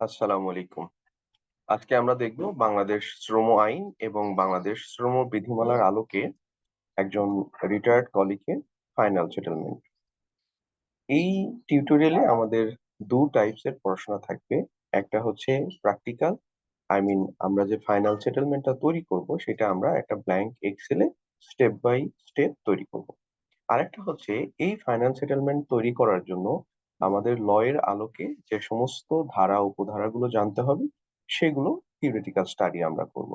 আসসালামু আলাইকুম। আজকে আমরা দেখব বাংলাদেশ শ্রম আইন এবং বাংলাদেশ শ্রম বিধিমালার আলোকে একজন রিটায়ার্ড কলিগের ফাইনাল সেটেলমেন্ট। এই টিউটোরিয়ালে আমাদের দু টাইপস এর পড়াশোনা থাকবে। একটা হচ্ছে প্র্যাকটিক্যাল, আই মিন আমরা যে ফাইনাল সেটেলমেন্টটা তৈরি করব সেটা আমরা একটা blank excel step by step তৈরি করব। আরেকটা হচ্ছে এই ফাইনাল সেটেলমেন্ট তৈরি করার জন্য আমাদের ল এর আলোকে যে সমস্ত ধারা, উপধারাগুলো জানতে হবে, সেগুলো থিওরিটিক্যাল স্টাডি আমরা করব।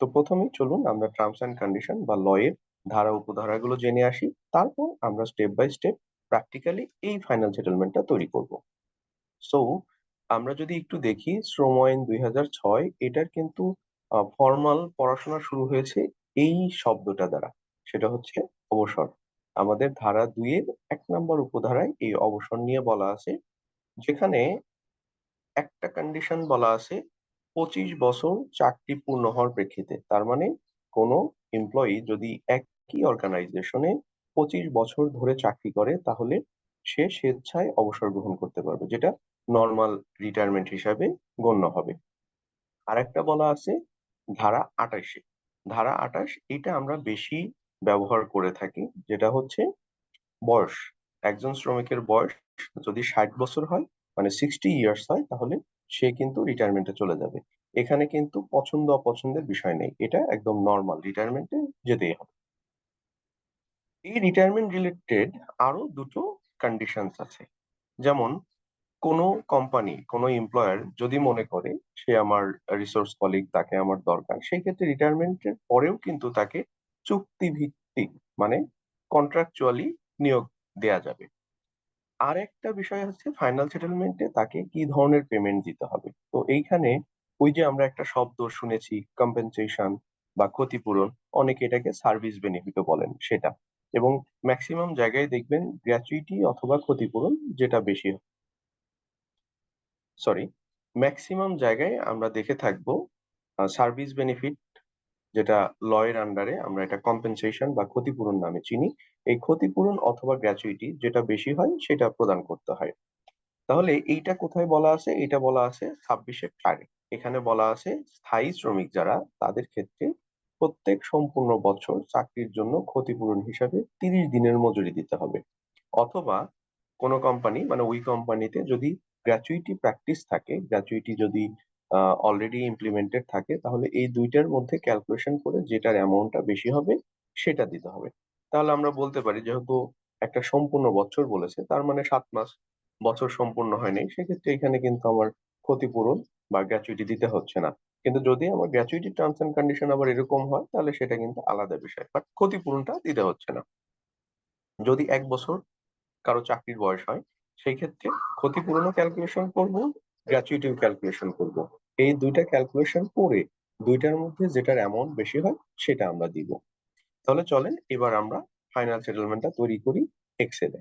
তো প্রথমেই চলুন আমরা টার্মস অ্যান্ড কন্ডিশন বা ল এর ধারা, উপধারাগুলো জেনে আসি। তারপর আমরা স্টেপ বাই স্টেপ প্র্যাকটিক্যালি এই ফাইনাল সেটেলমেন্টটা তৈরি করব। সো আমরা যদি একটু দেখি শ্রম আইন ২০০৬ এটার কিন্তু ফরমাল পড়াশোনা শুরু হয়েছে এই শব্দটা দ্বারা। সেটা হচ্ছে অবসর। আমাদের ধারা ২ এর ১ নম্বর উপধারায় এই অবসর নিয়ে বলা আছে। যেখানে একটা কন্ডিশন বলা আছে ২৫ বছর চাকরি পূর্ণ হওয়ার প্রেক্ষিতে। তার মানে কোনো এমপ্লয়ি যদি একই অর্গানাইজেশনে ২৫ বছর ধরে চাকরি করে, তাহলে সে স্বেচ্ছায় অবসর গ্রহণ করতে পারবে। যেটা নর্মাল রিটায়ারমেন্ট হিসাবে গণ্য হবে। আরেকটা বলা আছে, ধারা ২৮ এ। ধারা ২৮ এটা আমরা বেশি ব্যবহার করে থাকি। যেটা হচ্ছে বয়স। একজন শ্রমিকের বয়স যদি ৬০ বছর হয় মানে 60 ইয়ার্স হয় তাহলে সে কিন্তু রিটায়ারমেন্টে চলে যাবে। এখানে কিন্তু পছন্দ অপছন্দের বিষয় নেই। এটা একদম নরমাল রিটায়ারমেন্টে যেতেই হবে। এই রিটায়ারমেন্ট রিলেটেড আরও দুটো কন্ডিশনস আছে। যেমন কোনো কোম্পানি, কোনো এমপ্লয়ার যদি মনে করে সে আমার রিসোর্স কলিগ তাকে আমার দরকার। সেই ক্ষেত্রে রিটায়ারমেন্টের পরেও কিন্তু তাকে চুক্তিভিত্তিক মানে কন্ট্রাকচুয়ালি নিয়োগ দেয়া যাবে। আর একটা বিষয় হচ্ছে ফাইনাল সেটেলমেন্টে তাকে কি ধরনের পেমেন্ট দিতে হবে। তো এইখানে ওই যে আমরা একটা শব্দ শুনেছি কম্পেনসেশন বা ক্ষতিপূরণ, অনেকে এটাকে সার্ভিস বেনিফিটও বলেন সেটা। এবং ম্যাক্সিমাম জায়গায় দেখবেন গ্র্যাচুইটি অথবা ক্ষতিপূরণ যেটা বেশি সরি ম্যাক্সিমাম জায়গায় আমরা দেখে থাকব সার্ভিস বেনিফিট যেটা ল এর আন্ডারে আমরা এটা কম্পেনসেশন বা ক্ষতিপূরণ নামে চিনি। এই ক্ষতিপূরণ অথবা গ্র্যাচুইটি যেটা বেশি হয় সেটা প্রদান করতে হয়। তাহলে এইটা কোথায় বলা আছে? এটা বলা আছে ২৬ এর এখানে বলা আছে স্থায়ী শ্রমিক যারা তাদের ক্ষেত্রে প্রত্যেক সম্পূর্ণ বছর চাকরির জন্য ক্ষতিপূরণ হিসাবে ৩০ দিনের মজুরি দিতে হবে। অথবা কোনো কোম্পানি মানে ওই কোম্পানিতে যদি গ্র্যাচুইটি প্র্যাকটিস থাকে, গ্র্যাচুইটি যদি অলরেডি ইমপ্লিমেন্টেড থাকে তাহলে এই দুইটার মধ্যে ক্যালকুলেশন করে যেটার অ্যামাউন্টটা বেশি হবে সেটা দিতে হবে। তাহলে আমরা বলতে পারি যেহেতু একটা সম্পূর্ণ বছর বলেছে তার মানে সাত মাস। বছর সম্পূর্ণ হয়নি সেক্ষেত্রে এখানে কিন্তু আমার ক্ষতিপূরণ বা গ্র্যাচুইটি দিতে হচ্ছে না। কিন্তু যদি আমার গ্র্যাচুইটি টার্মস অ্যান্ড কন্ডিশন আবার এরকম হয় তাহলে সেটা কিন্তু আলাদা বিষয়। বাট ক্ষতিপূরণটা দিতে হচ্ছে না। যদি এক বছর কারও চাকরির বয়স হয় সেই ক্ষেত্রে ক্ষতিপূরণও ক্যালকুলেশন করব, গ্র্যাচুইটিও ক্যালকুলেশন করব। এই দুইটা ক্যালকুলেশন করে দুইটার মধ্যে যেটার অ্যামাউন্ট বেশি হয় সেটা আমরা দিব। তাহলে চলেন এবার আমরা ফাইনাল সেটেলমেন্টটা তৈরি করি এক্সেলে।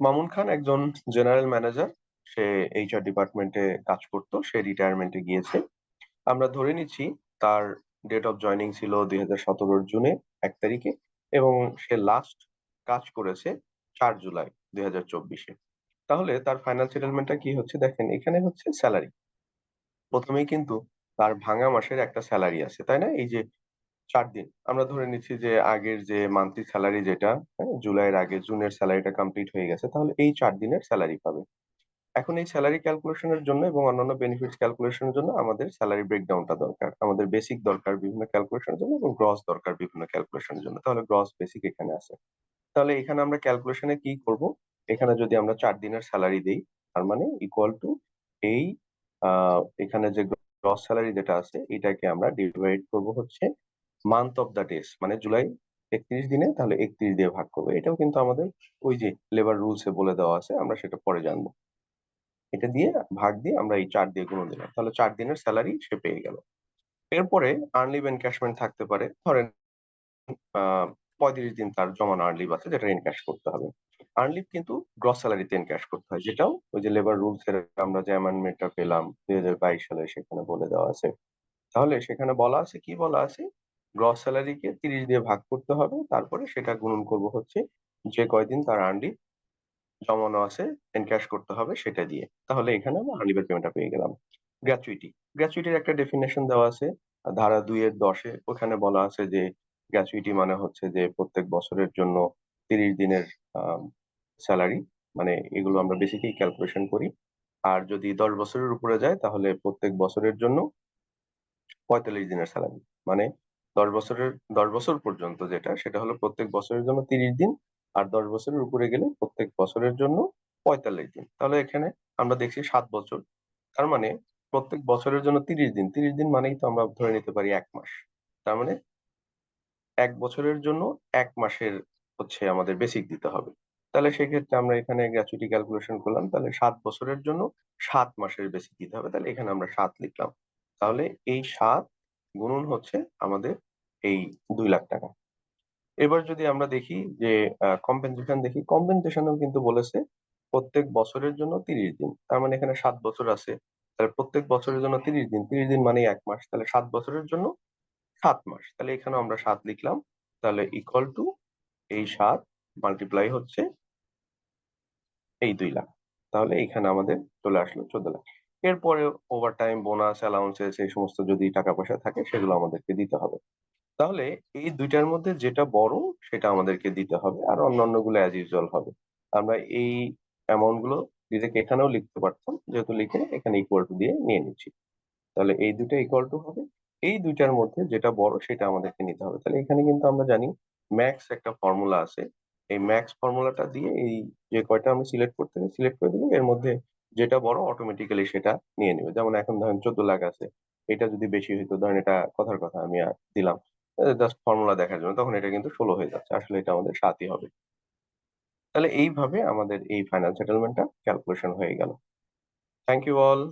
মামুন খান একজন জেনারেল ম্যানেজার। সে এইচআর ডিপার্টমেন্টে কাজ করতো, সে রিটায়ারমেন্টে গিয়েছে। আমরা ধরে নিচ্ছি তার ডেট অফ জয়নিং ছিল ২০১৭ র জুনে এক তারিখে এবং সে লাস্ট কাজ করেছে চার জুলাই ২০২৪ এ। তাহলে তার ফাইনাল সেটেলমেন্টটা কি হচ্ছে দেখেন এখানে হচ্ছে স্যালারি প্রথমেই কিন্তু তার ভাঙা মাসের একটা স্যালারি আছে, তাই না? এই যে ৪ দিন। আমরা ধরে নিচ্ছি যে আগের যে মান্থলি স্যালারি যেটা, হ্যাঁ? জুলাইয়ের আগে জুনের স্যালারিটা কমপ্লিট হয়ে গেছে। তাহলে এই চার দিনের স্যালারি পাবে। এখন এই স্যালারি ক্যালকুলেশন এর জন্য এবং অন্যান্য বেনিফিটস ক্যালকুলেশন এর জন্য আমাদের সেলারি ব্রেকডাউনটা দরকার। আমাদের বেসিক দরকার বিভিন্ন ক্যালকুলেশন এর জন্য এবং গ্রস দরকার বিভিন্ন ক্যালকুলেশন এর জন্য। তাহলে গ্রস বেসিক এখানে আছে। তাহলে এখানে আমরা ক্যালকুলেশন কি করব? এখানে যদি আমরা চার দিনের স্যালারি দিই, তার মানে ইকুয়াল টু এই এখানে যে গ্রস স্যালারি যেটা আছে, এটাকে আমরা ডিভাইড করব হচ্ছে মান্থ অফ দ্য ডেজ মানে জুলাই ৩১ দিনে তাহলে ৩১ দিয়ে ভাগ করব এটাও কিন্তু আমাদের ওই যে লেবার রুলস বলে দেওয়া আছে। আমরা সেটা পরে জানব এটা দিয়ে ভাগ দিয়ে আমরা এই চার দিয়ে গুণ দিলাম। তাহলে চার দিনের স্যালারি সে পেয়ে গেল। এরপরে আর্ন লিভ এনক্যাশমেন্ট থাকতে পারে। ধরেন, আ ৩৫ দিন তার জমানো আর্লি আছে, যেটা এনক্যাশ করতে হবে। আর্ন লিভ কিন্তু গ্রস সেলারিতে এনক্যাশ করতে হয়। যেটাও ওই যে লেবার রুলস এর আমরা যে অ্যামেন্ডমেন্টটা পেলাম ২০২২ সালে সেখানে বলে দেওয়া আছে। তাহলে সেখানে বলা আছে কি বলা আছে? গ্রস সেলারিকে ৩০ দিয়ে ভাগ করতে হবে। তারপরে সেটা গুণন করব হচ্ছে যে কয়দিন তার আর্ন লিভ জমানো আছে এনক্যাশ করতে হবে সেটা দিয়ে। তাহলে এখানে আমরা আর্লি বার্ড পেমেন্টটা পেয়ে গেলাম। গ্র্যাচুইটি, গ্র্যাচুইটির একটা ডেফিনেশন দেওয়া আছে ধারা ২ এর ১০ এ ওখানে বলা আছে যে গ্র্যাচুইটি মানে হচ্ছে যে প্রত্যেক বছরের জন্য ৩০ দিনের আ সেলারি মানে এগুলো আমরা বেসিক্যালি ক্যালকুলেশন করি। আর যদি ১০ বছরের উপরে যায়, তাহলে প্রত্যেক বছরের জন্য ৪৫ দিনের স্যালারি মানে ১০ বছরের ১০ বছর পর্যন্ত যেটা, সেটা হলো প্রত্যেক বছরের জন্য ৩০ দিন। আর ১০ বছরের উপরে গেলে প্রত্যেক বছরের জন্য ৪৫ দিন। তাহলে এখানে আমরা দেখছি সাত বছর। তার মানে প্রত্যেক বছরের জন্য ৩০ দিন। ৩০ দিন মানেই তো আমরা ধরে নিতে পারি এক মাস। তার মানে এক বছরের জন্য এক মাসের হচ্ছে আমাদের বেসিক দিতে হবে। তাহলে সেক্ষেত্রে আমরা এখানে গ্র্যাচুইটি ক্যালকুলেশন করলাম। তাহলে সাত বছরের জন্য সাত মাসের বেসিক দিতে হবে। তাহলে এখানে আমরা সাত লিখলাম। তাহলে এই ৭ গুণন হচ্ছে আমাদের এই দুই লাখ টাকা এবার যদি আমরা দেখি যে কম্পেনসেশন দেখি, কম্পেনসেশনেও কিন্তু বলেছে প্রত্যেক বছরের জন্য ৩০ দিন। তার মানে এখানে সাত বছর আছে। তাহলে প্রত্যেক বছরের জন্য ৩০ দিন। ৩০ দিন মানেই এক মাস। তাহলে সাত বছরের জন্য সাত মাস। তাহলে এখানেও আমরা সাত লিখলাম। তাহলে ইকুয়াল টু এই ৭ মাল্টিপ্লাই হচ্ছে এই ২,০০,০০০ তাহলে এখানে আমাদের চলে আসলো ১৪,০০,০০০ এরপরে ওভারটাইম, বোনাস, অ্যালাউন্সেস এই সমস্ত যদি টাকা পয়সা থাকে সেগুলো আমাদেরকে দিতে হবে। তাহলে এই দুইটার মধ্যে যেটা বড় সেটা আমাদেরকে দিতে হবে। আর অন্যান্যগুলো অ্যাজ ইউজুয়াল হবে। আমরা এই অ্যামাউন্টগুলো নিজেকে এখানেও লিখতে পারতাম। যেহেতু লিখে এখানে ইকুয়াল টু দিয়ে নিয়ে নিচ্ছি। তাহলে এই ২ টা ইকুয়াল টু হবে। এই দুইটার মধ্যে যেটা বড় সেটা আমাদেরকে নিতে হবে। তাহলে এখানে কিন্তু আমরা জানি ম্যাক্স একটা ফর্মুলা আছে। এই ম্যাক্স ফর্মুলাটা দিয়ে এই যে কয়টা আমি সিলেক্ট করতে সিলেক্ট করে দিলে এর মধ্যে যেটা বড় অটোমেটিক্যালি সেটা নিয়ে নেবে যেমন এখন ধরেন ১৪,০০,০০০ আছে। এটা যদি বেশি হইতো ধরেন এটা কথার কথা আমি দিলাম। জাস্ট ফর্মুলা দেখার জন্য। তখন এটা কিন্তু ১৬ হয়ে যাচ্ছে। আসলে এটা আমাদের ৭ ই হবে। তাহলে এইভাবে আমাদের এই ফাইনাল সেটেলমেন্টটা ক্যালকুলেশন হয়ে গেল। Thank you all.